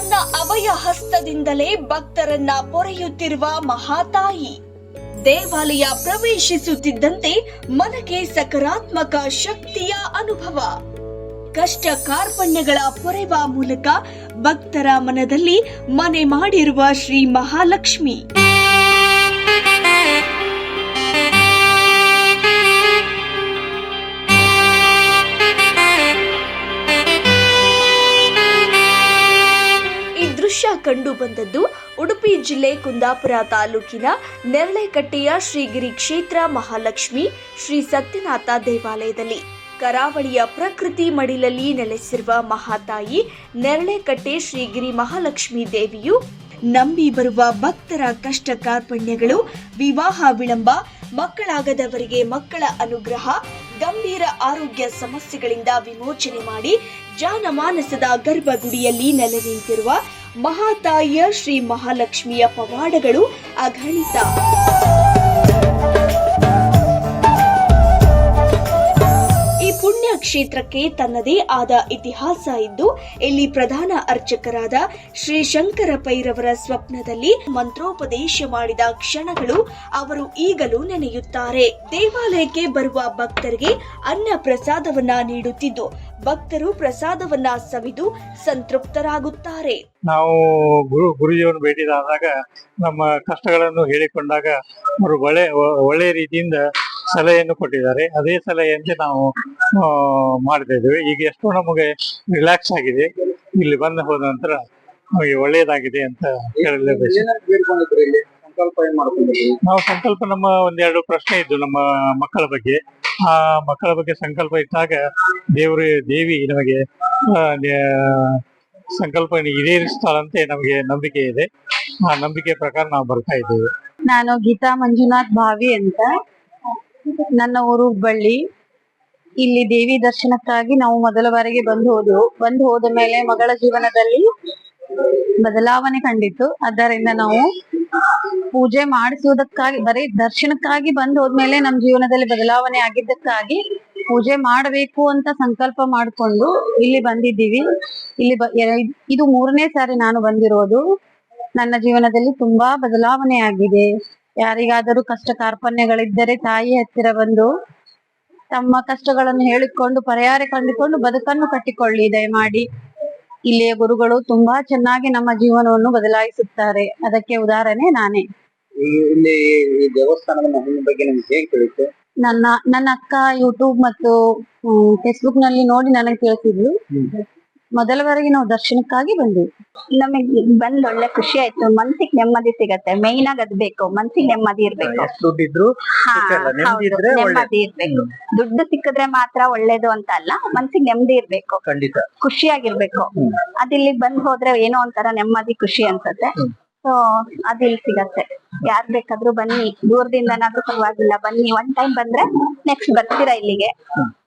ತನ್ನ ಅಭಯ ಹಸ್ತದಿಂದಲೇ ಭಕ್ತರನ್ನ ಪೊರೆಯುತ್ತಿರುವ ಮಹಾತಾಯಿ. ದೇವಾಲಯ ಪ್ರವೇಶಿಸುತ್ತಿದ್ದಂತೆ ಮನಗೆ ಸಕಾರಾತ್ಮಕ ಶಕ್ತಿಯ ಅನುಭವ. ಕಷ್ಟ ಕಾರ್ಪಣ್ಯಗಳ ಪೊರೆವ ಮೂಲಕ ಭಕ್ತರ ಮನದಲ್ಲಿ ಮನೆ ಮಾಡಿರುವ ಶ್ರೀ ಮಹಾಲಕ್ಷ್ಮಿ. ಕಂಡು ಬಂದದ್ದು ಉಡುಪಿ ಜಿಲ್ಲೆ ಕುಂದಾಪುರ ತಾಲೂಕಿನ ನೆರಳೆಕಟ್ಟೆಯ ಶ್ರೀಗಿರಿ ಕ್ಷೇತ್ರ ಮಹಾಲಕ್ಷ್ಮಿ ಶ್ರೀ ಸತ್ಯನಾಥ ದೇವಾಲಯದಲ್ಲಿ. ಕರಾವಳಿಯ ಪ್ರಕೃತಿ ಮಡಿಲಲ್ಲಿ ನೆಲೆಸಿರುವ ಮಹಾತಾಯಿ ನೆರಳೆಕಟ್ಟೆ ಶ್ರೀಗಿರಿ ಮಹಾಲಕ್ಷ್ಮಿ ದೇವಿಯು ನಂಬಿ ಬರುವ ಭಕ್ತರ ಕಷ್ಟ ಕಾರ್ಪಣ್ಯಗಳು, ವಿವಾಹ ವಿಳಂಬ, ಮಕ್ಕಳಾಗದವರಿಗೆ ಮಕ್ಕಳ ಅನುಗ್ರಹ, ಗಂಭೀರ ಆರೋಗ್ಯ ಸಮಸ್ಯೆಗಳಿಂದ ವಿಮೋಚನೆ ಮಾಡಿ ಜಾನಮಾನಸದ ಗರ್ಭಗುಡಿಯಲ್ಲಿ ನೆಲೆ ನಿಂತಿರುವ ಮಹಾತಾಯಿಯ ಶ್ರೀ ಮಹಾಲಕ್ಷ್ಮಿಯ ಪವಾಡಗಳು ಅಗಣಿತ ಕ್ಷೇತ್ರಕ್ಕೆ ತನ್ನದೇ ಆದ ಇತಿಹಾಸ ಇದ್ದು, ಇಲ್ಲಿ ಪ್ರಧಾನ ಅರ್ಚಕರಾದ ಶ್ರೀ ಶಂಕರ ಪೈರವರ ಸ್ವಪ್ನದಲ್ಲಿ ಮಂತ್ರೋಪದೇಶ ಮಾಡಿದ ಕ್ಷಣಗಳು ಅವರು ಈಗಲೂ ನೆನೆಯುತ್ತಾರೆ. ದೇವಾಲಯಕ್ಕೆ ಬರುವ ಭಕ್ತರಿಗೆ ಅನ್ನ ಪ್ರಸಾದವನ್ನ ನೀಡುತ್ತಿದ್ದು, ಭಕ್ತರು ಪ್ರಸಾದವನ್ನ ಸವಿದು ಸಂತೃಪ್ತರಾಗುತ್ತಾರೆ. ನಾವು ಗುರು ಭೇಟಿಯಾದಾಗ ನಮ್ಮ ಕಷ್ಟಗಳನ್ನು ಹೇಳಿಕೊಂಡಾಗ ಅವರು ಒಳ್ಳೆ ಒ- ಒಳ್ಳೆ ರೀತಿಯಿಂದ ಸಲಹೆಯನ್ನು ಕೊಟ್ಟಿದ್ದಾರೆ. ಅದೇ ಸಲಹೆಯಂತೆ ನಾವು ಮಾಡ್ತಾ ಇದ್ದೇವೆ. ಈಗ ಎಷ್ಟೋ ನಮಗೆ ರಿಲ್ಯಾಕ್ಸ್ ಆಗಿದೆ. ಇಲ್ಲಿ ಬಂದು ಹೋದ ನಂತರ ನಮಗೆ ಒಳ್ಳೆಯದಾಗಿದೆ ಅಂತ ಮಾಡ್ಕೊಂಡಿದ್ರಿ ನಾವು ಸಂಕಲ್ಪ ನಮ್ಮ ಒಂದೆರಡು ಪ್ರಶ್ನೆ ಇದ್ದು ನಮ್ಮ ಮಕ್ಕಳ ಬಗ್ಗೆ. ಆ ಮಕ್ಕಳ ಬಗ್ಗೆ ಸಂಕಲ್ಪ ಇದ್ದಾಗ ದೇವರು, ದೇವಿ ನಮಗೆ ಸಂಕಲ್ಪ ಈಡೇರಿಸ್ತಾಳಂತೆ ನಮಗೆ ನಂಬಿಕೆ ಇದೆ. ಆ ನಂಬಿಕೆ ಪ್ರಕಾರ ನಾವು ಬರ್ತಾ ಇದ್ದೇವೆ. ನಾನು ಗೀತಾ ಮಂಜುನಾಥ್ ಭಾವಿ ಅಂತ. ನನ್ನ ಊರು ಹುಬ್ಬಳ್ಳಿ. ಇಲ್ಲಿ ದೇವಿ ದರ್ಶನಕ್ಕಾಗಿ ನಾವು ಮೊದಲ ಬಾರಿಗೆ ಬಂದು ಹೋದೆವು ಬಂದು ಹೋದ ಮೇಲೆ ಮಗಳ ಜೀವನದಲ್ಲಿ ಬದಲಾವಣೆ ಕಂಡಿತು ಅದರಿಂದ ನಾವು ಪೂಜೆ ಮಾಡಿಸುವುದಕ್ಕಾಗಿ, ಬರೀ ದರ್ಶನಕ್ಕಾಗಿ ಬಂದು ಹೋದ್ಮೇಲೆ ನಮ್ಮ ಜೀವನದಲ್ಲಿ ಬದಲಾವಣೆ ಆಗಿದ್ದಕ್ಕಾಗಿ ಪೂಜೆ ಮಾಡಬೇಕು ಅಂತ ಸಂಕಲ್ಪ ಮಾಡಿಕೊಂಡು ಇಲ್ಲಿ ಬಂದಿದ್ದೀವಿ. ಇಲ್ಲಿ ಇದು ಮೂರನೇ ಸಾರಿ ನಾನು ಬಂದಿರೋದು. ನನ್ನ ಜೀವನದಲ್ಲಿ ತುಂಬಾ ಬದಲಾವಣೆ ಆಗಿದೆ. ಯಾರಿಗಾದರೂ ಕಷ್ಟ ಕಾರ್ಪಣ್ಯಗಳಿದ್ದರೆ ತಾಯಿ ಹತ್ತಿರ ಬಂದು ತಮ್ಮ ಕಷ್ಟಗಳನ್ನು ಹೇಳಿಕೊಂಡು ಪರಿಹಾರ ಕಂಡುಕೊಂಡು ಬದುಕನ್ನು ಕಟ್ಟಿಕೊಳ್ಳಿ. ದಯಮಾಡಿ ಇಲ್ಲಿಯ ಗುರುಗಳು ತುಂಬಾ ಚೆನ್ನಾಗಿ ನಮ್ಮ ಜೀವನವನ್ನು ಬದಲಾಯಿಸುತ್ತಾರೆ. ಅದಕ್ಕೆ ಉದಾಹರಣೆ ನಾನೇ. ಇಲ್ಲಿ ಈ ದೇವಸ್ಥಾನದ ಮಹಿಮೆ ಬಗ್ಗೆ ನಿಮ್ಗೆ ಹೇಗ್ ತಿಳಿತು ನನ್ನ ನನ್ನ ಅಕ್ಕ ಯೂಟ್ಯೂಬ್ ಮತ್ತು ಫೇಸ್ಬುಕ್ನಲ್ಲಿ ನೋಡಿ ನನಗೆ ತಿಳಿಸಿದ್ಲು. ಮೊದಲ ಬಾರಿಗೆ ನಾವು ದರ್ಶನಕ್ಕಾಗಿ ಬಂದ್ವಿ. ನಮಗೆ ಬಂದ್ ಒಳ್ಳೆ ಖುಷಿ ಆಯ್ತು. ಮನ್ಸಿಗೆ ನೆಮ್ಮದಿ ಸಿಗತ್ತೆ. ಮೇನ್ ಆಗಿ ಅದ್ ಬೇಕು. ಮನ್ಸಿಗೆ ನೆಮ್ಮದಿ ಇರ್ಬೇಕು. ದುಡ್ಡಿದ್ರು ನೆಮ್ಮದಿ ಇದ್ರೆ ನೆಮ್ಮದಿ ಇರ್ಬೇಕು. ದುಡ್ಡು ಸಿಕ್ಕಿದ್ರೆ ಮಾತ್ರ ಒಳ್ಳೇದು ಅಂತ ಅಲ್ಲ ಮನ್ಸಿಗೆ ನೆಮ್ಮದಿ ಇರ್ಬೇಕು. ಖುಷಿಯಾಗಿರ್ಬೇಕು. ಅದಿಲ್ಲಿ ಬಂದ್ ಹೋದ್ರೆ ಏನೋ ಒಂಥರ ನೆಮ್ಮದಿ ಖುಷಿ ಅನ್ಸತ್ತೆ. ಸೊ ಇಲ್ಲಿ ಸಿಗತ್ತೆ. ಯಾರ್ ಬೇಕಾದ್ರೂ ಬನ್ನಿ. ದೂರದಿಂದನಾದ್ರೂ ಪರವಾಗಿಲ್ಲ. ಬನ್ನಿ. ಒನ್ ಟೈಮ್ ಬಂದ್ರೆ ನೆಕ್ಸ್ಟ್ ಬರ್ತೀರಾ ಇಲ್ಲಿಗೆ?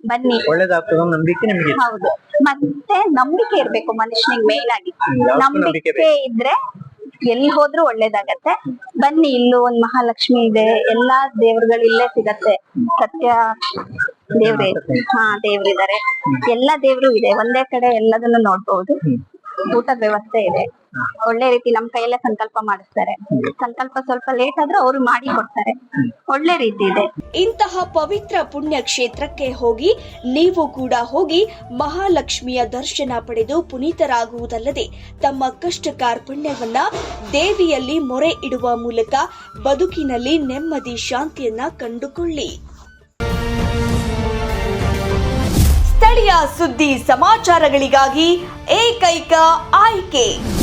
ಬನ್ನಿ. ಒಳ್ಳೇದಾಗ್ತದ. ನಂಬಿಕೆ ನಿಮಗೆ ಹೌದು. ಮತ್ತೆ ನಂಬಿಕೆ ಇರ್ಬೇಕು ಮನುಷ್ಯನಿಗೆ ಮೇನ್ ಆಗಿ. ನಂಬಿಕೆ ನಂಬಿಕೆ ಇದ್ರೆ ಎಲ್ಲಿ ಹೋದ್ರೂ ಒಳ್ಳೇದಾಗತ್ತೆ. ಬನ್ನಿ ಇಲ್ಲೂ ಒಂದ್ ಮಹಾಲಕ್ಷ್ಮಿ ಇದೆ. ಎಲ್ಲಾ ದೇವ್ರುಗಳು ಇಲ್ಲೇ ಸಿಗತ್ತೆ. ಸತ್ಯ ದೇವ್ರೆ. ಹಾ ದೇವ್ರಿದ್ದಾರೆ. ಎಲ್ಲಾ ದೇವ್ರು ಇದೆ. ಒಂದೇ ಕಡೆ ಎಲ್ಲದನ್ನು ನೋಡ್ಬಹುದು ಊಟದ ವ್ಯವಸ್ಥೆ ಇದೆ. ಒಳ್ಳೆ ರೀತಿ ನಮ್ ಕೈಯಲ್ಲೇ ಸಂಕಲ್ಪ ಮಾಡಿಸ್ತಾರೆ. ಸಂಕಲ್ಪ ಸ್ವಲ್ಪ ಲೇಟ್ ಆದ್ರೆ ಅವ್ರು ಮಾಡಿ ಕೊಡ್ತಾರೆ. ಒಳ್ಳೆ ರೀತಿ ಇದೆ. ಇಂತಹ ಪವಿತ್ರ ಪುಣ್ಯ ಕ್ಷೇತ್ರಕ್ಕೆ ಹೋಗಿ ನೀವು ಕೂಡ ಹೋಗಿ ಮಹಾಲಕ್ಷ್ಮಿಯ ದರ್ಶನ ಪಡೆದು ಪುನೀತರಾಗುವುದಲ್ಲದೆ ತಮ್ಮ ಕಷ್ಟ ಕಾರ್ಪಣ್ಯವನ್ನ ದೇವಿಯಲ್ಲಿ ಮೊರೆ ಇಡುವ ಮೂಲಕ ಬದುಕಿನಲ್ಲಿ ನೆಮ್ಮದಿ ಶಾಂತಿಯನ್ನ ಕಂಡುಕೊಳ್ಳಿ. ಸ್ಥಳೀಯ ಸುದ್ದಿ ಸಮಾಚಾರಗಳಿಗಾಗಿ ಏಕೈಕ ಆಯ್ಕೆ.